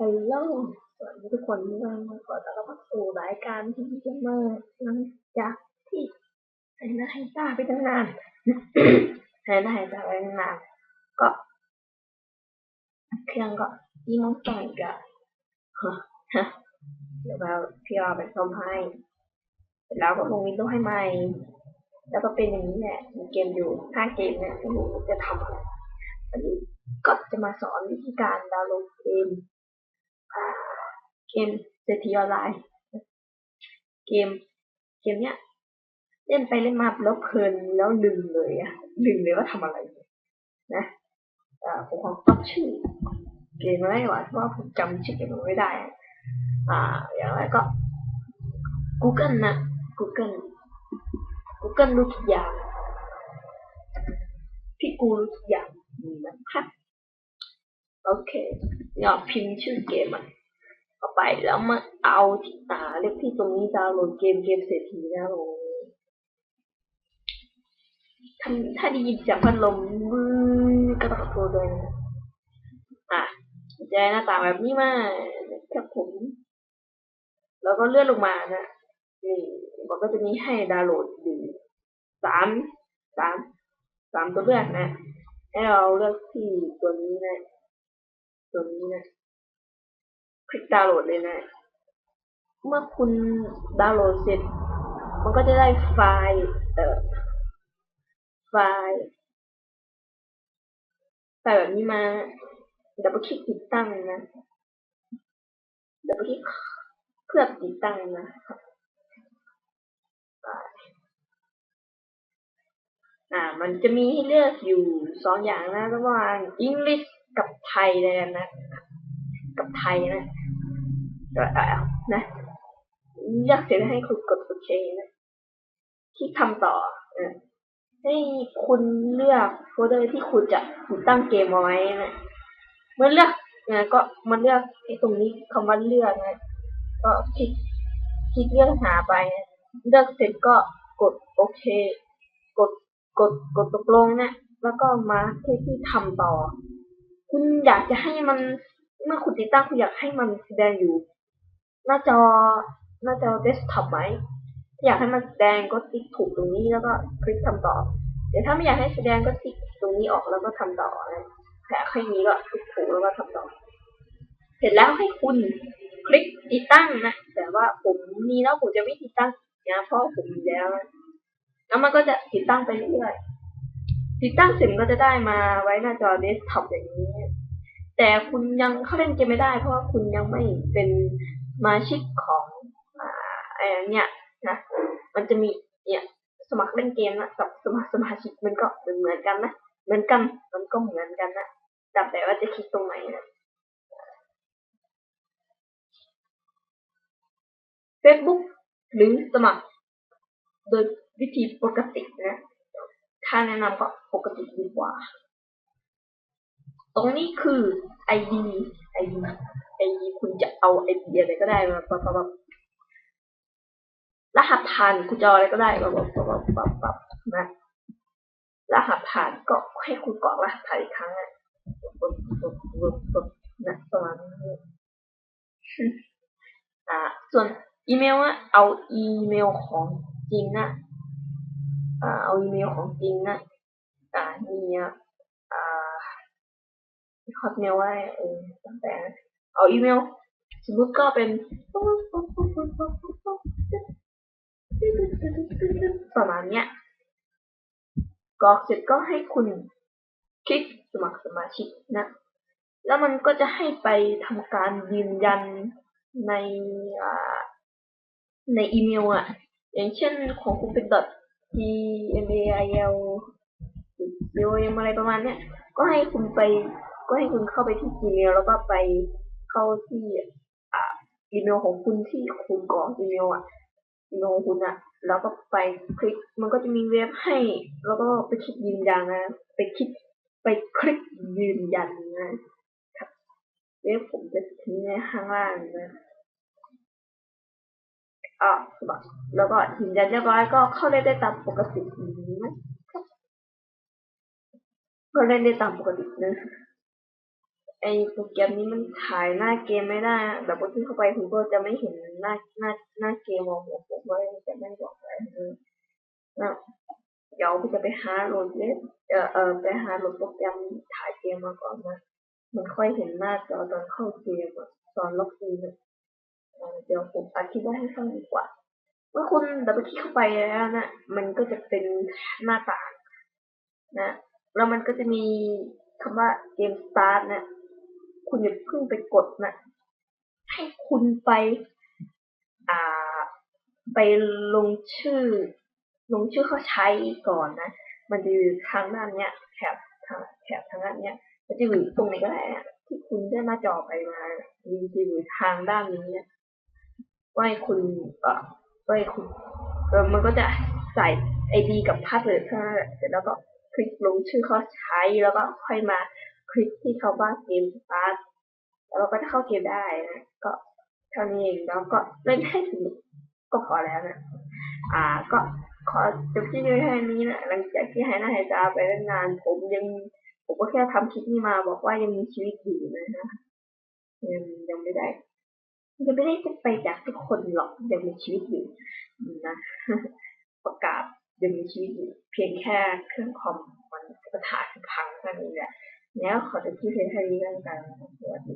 ฮัลโหลสวัสดีทุกคนที่มาขอต้อนรับสู่รายการที่เกมเมอร์หลังจากที่หายหน้าหายตาไปตั้งนานหายหน้าหายตาไปตั้งนานก็เครื่องก็ยี่มองต่อยกับเดี๋ยวเราพี่เราไปซ่อมให้เสร็จแล้วก็ลงวินโดว์ให้ใหม่ แล้วก็เป็นอย่างนี้แหละมีเกมอยู่ห้าเกมเนี่ยไม่รู้จะทำอะไรวันนี้ก็จะมาสอนวิธีการดาวน์โหลดเกม เกมเศรษฐีออนไลน์ เกม เกมเนี้ย เล่นไปเล่นมาแล้วเพลินแล้วลืมเลยอะลืมเลยว่าทำอะไรนะอ่าผมขอตั้งชื่อเกมอะไรวะเพราะว่าผมจำชื่อเกมมันไม่ได้อะอ่า อย่างไรก็ Google นะ Google Google รู้ทุกอย่าง พี่กูรู้ทุกอย่าง โอเคอย่าพิมพ์ชื่อเกมอะเข้าไปแล้วมาเอาที่ตาเล็กที่ตรงนี้ดาวน์โหลดเกมเกมเศรษฐีนะลงถ้าถ้าได้ยินเสียงพัดลมวื้อก็ต้องขอโทษด้วยนะอะจะได้หน้าตาแบบนี้มาครับผม แล้วก็เลื่อนลงมานะนี่มันก็จะมีให้ดาวน์โหลดอยู่สามสามสามตัวเลือกนะ ให้เราเลือกที่ตัวนี้นะ ตัวนี้นะ คลิกดาวน์โหลดเลยนะ เมื่อคุณดาวน์โหลดเสร็จ มันก็จะได้ไฟล์เอ่อไฟล์ไฟล์แบบนี้มาดับเบิลคลิกติดตั้งนะดับเบิลคลิกเพื่อติดตั้งนะอ่า มันจะมีให้เลือกอยู่สองอย่างนะระหว่าง English กับไทยเลยนะกับไทยนะก็เอานะเลือกเสร็จให้คุณกดโอเคนะคลิกทำต่อนะให้คุณเลือกโฟลเดอร์ที่คุณจะติดตั้งเกมเอาไว้นะเมื่อเลือกนะก็มาเลือกไอ้ตรงนี้คำว่าเลือกนะ ก็คลิกคลิกเลือกหาไปนะเลือกเสร็จก็กดโอเค กดกดกดตกลงนะ แล้วก็มาที่ที่ทำต่อ คุณอยากจะให้มันเมื่อคุณติดตั้งคุณอยากให้มันแสดงอยู่ หน้าจอหน้าจอเดสก์ท็อปไหมอยากให้มันแสดงก็ติ๊กถูกตรงนี้แล้วก็คลิกทำต่อ เดี๋ยวถ้าไม่อยากให้แสดงก็ติ๊กตรงนี้ออกแล้วก็ทำต่อนะแค่แค่นี้ก็คลิกถูกแล้วก็ทำต่อ เสร็จแล้วให้คุณคลิกติดตั้งนะ แต่ว่าผมมีแล้วผมจะไม่ติดตั้งนะเพราะผมมีแล้ว แล้วมันก็จะติดตั้งไปเรื่อยๆ ติดตั้งเสร็จก็จะได้มาไว้หน้าจอเดสก์ท็อปอย่างนี้ แต่คุณยังเข้าเล่นเกมไม่ได้ เพราะว่าคุณยังไม่เป็นสมาชิกของอ่าไอ้เนี่ยนะมันจะมีเนี่ยสมัครเล่นเกมนะกับสมัครสมาชิกมันก็เหมือนกันนะเหมือนกันมันก็เหมือนกันนะแต่แต่ว่าจะคลิกตรงไหนนะ Facebook หรือสมัคร โดยวิธีปกตินะ ถ้าแนะนำก็ปกติดีกว่า ตรงนี้คือ ID ID ID คุณจะเอา ID อะไรก็ได้มาแบบแบบรหัสผ่านคุณจะออะไรก็ได้แบบแบบแบบแบบแบบนะรหัสผ่านก็ให้คุณกรอกรหัสผ่านอีกครั้งนะแบบแบบแบบแบบนะประมาณนี้อ่า ส่วนอีเมลอะเอาอีเมลของจริงนะ เอาอีเมลของจริงนะอ่านี่อะอ่าฮอตเมลไว้เออตั้งแต่ เอาอีเมล สมมติก็เป็นประมาณเนี้ยกรอกเสร็จก็ให้คุณคลิกสมัครสมาชิกนะ แล้วมันก็จะให้ไปทำการยืนยันในในอีเมลอะอย่างเช่นของคุณเป็น .gmail หรือ com อะไรประมาณเนี้ย ก็ให้คุณไป ก็ให้คุณเข้าไปที่ Gmail แล้วก็ไปเข้าที่อ่าอีเมลของคุณที่คุณกรอกอีเมลอะอีเมลของคุณอะ แล้วก็ไปคลิก มันก็จะมีเว็บให้ แล้วก็ไปคลิกยืนยันนะ ไปคลิก ไปคลิกยืนยันนะครับเว็บผมจะทิ้งไว้ข้างล่างนะ อ่าแล้วก็ยืนยันเรียบร้อยก็เข้าได้ได้ตามปกตินะครับก็เล่นได้ตามปกตินะไอโปรแกรมนี้มันถ่ายหน้าเกมไม่ได้แบบว่าที่เข้าไปคุณก็จะไม่เห็นหน้าหน้าหน้าเกมของผมผมว่าจะไม่บอกอะไรเลยนะเดี๋ยวผมจะไปหาโหลดเล่นเออเออไปหาโหลดโปรแกรมถ่ายเกมมาก่อนนะมันค่อยเห็นหน้าจอตอนเข้าเกมอะตอนล็อกอินอะ เดี๋ยวผมอธิบายให้ฟังดีกว่า เมื่อคุณดับเบิลคลิกเข้าไปแล้วนะ มันก็จะเป็นหน้าต่างนะ แล้วมันก็จะมีคำว่าเกมสตาร์ทนะ คุณอย่าเพิ่งไปกดนะ ให้คุณไป อ่า ไปลงชื่อ ลงชื่อเข้าใช้ก่อนนะ มันจะอยู่ทางด้านเนี้ยแถบทางแถบทางด้านเนี้ยมันจะอยู่ตรงไหนก็ได้อะที่คุณได้หน้าจอไปมามันจะอยู่ทางด้านนี้นะ ว่าให้คุณเอ่อว่าให้คุณเออมันก็จะใส่ไอดีกับพาสเวิร์ดเท่านั้นแหละเสร็จแล้วก็คลิกลงชื่อเขาใช้แล้วก็ค่อยมาคลิกที่เขาว่าเกมสตาร์ทแล้วเราก็จะเข้าเกมได้นะ ก็เท่านี้เองแล้วก็เล่นให้สนุกก็พอแล้วนะ อ่าก็ขอจบที่นี้แค่นี้นะหลังจากที่หายหน้าหายตาไปตั้งนาน ผมยังผมก็แค่ทำคลิปนี้มาบอกว่ายังมีชีวิตอยู่นะฮะยังยังไม่ได้ ยังไม่ได้จะไปจากทุกคนหรอกยังมีชีวิตอยู่นะประกาศยังมีชีวิตอยู่เพียงแค่เครื่องคอมมันประถาพังแค่นี้แหละแล้วขอจะที่เพียงเท่านี้แล้วกันสวัสดี